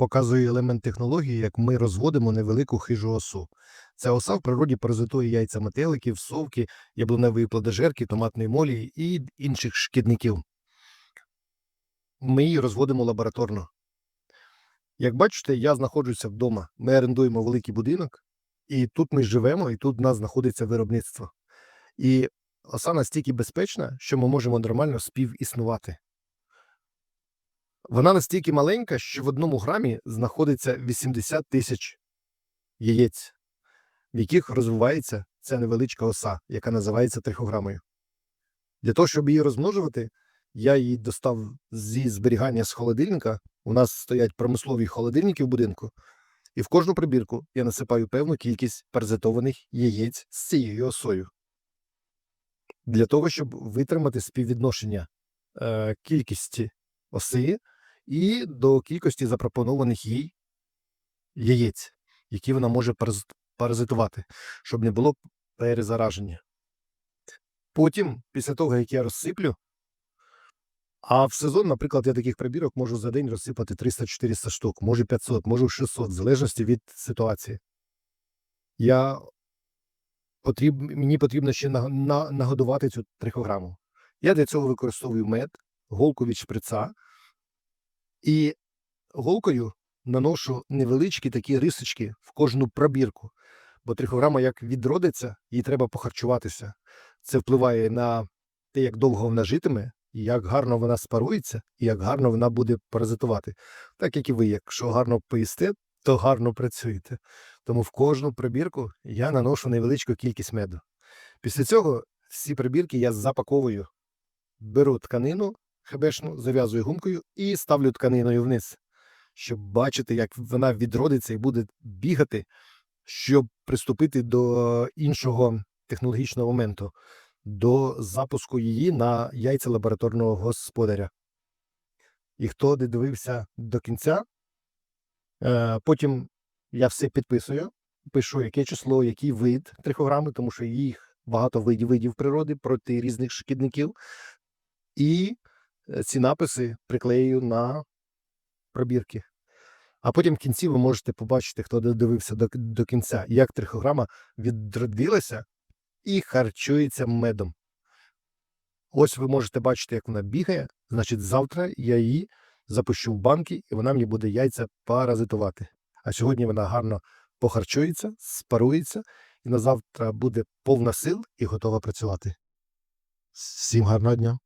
показує елемент технології, як ми розводимо невелику хижу осу. Ця оса в природі паразитує яйця метеликів, совки, яблуневої плодожерки, томатної молі і інших шкідників. Ми її розводимо лабораторно. Як бачите, я знаходжуся вдома. Ми орендуємо великий будинок, і тут ми живемо, і тут в нас знаходиться виробництво. І оса настільки безпечна, що ми можемо нормально співіснувати. Вона настільки маленька, що в одному грамі знаходиться 80 тисяч яєць, в яких розвивається ця невеличка оса, яка називається трихограмою. Для того, щоб її розмножувати, я її достав зі зберігання з холодильника. У нас стоять промислові холодильники в будинку, і в кожну прибірку я насипаю певну кількість паразитованих яєць з цією осою. Для того, щоб витримати співвідношення е, кількості оси і до кількості запропонованих їй яєць, які вона може паразитувати, щоб не було перезараження. Потім, після того, як я розсиплю, а в сезон, наприклад, я таких прибірок можу за день розсипати 300-400 штук, може 500, може 600, в залежності від ситуації. Я потріб, мені потрібно ще на, на, нагодувати цю трихограму. Я для цього використовую мед, голку від шприца, і голкою наношу невеличкі такі рисочки в кожну пробірку. Бо трихограма як відродиться, їй треба похарчуватися. Це впливає на те, як довго вона житиме, і як гарно вона спарується, і як гарно вона буде паразитувати. Так як і ви, якщо гарно поїсте, то гарно працюєте. Тому в кожну прибірку я наношу невеличку кількість меду. Після цього всі прибірки я запаковую, беру тканину хебешну, зав'язую гумкою і ставлю тканиною вниз, щоб бачити, як вона відродиться і буде бігати, щоб приступити до іншого технологічного моменту, до запуску її на яйця лабораторного господаря. І хто не дивився до кінця, е, потім я все підписую, пишу, яке число, який вид трихограми, тому що їх багато видів видів природи проти різних шкідників. І ці написи приклею на пробірки. А потім в кінці ви можете побачити, хто додивився до, до кінця, як трихограма відродилася і харчується медом. Ось ви можете бачити, як вона бігає. Значить, завтра я її запущу в банки, і вона мені буде яйця паразитувати. А сьогодні вона гарно похарчується, спарується, і на завтра буде повна сил і готова працювати. Всім гарного дня!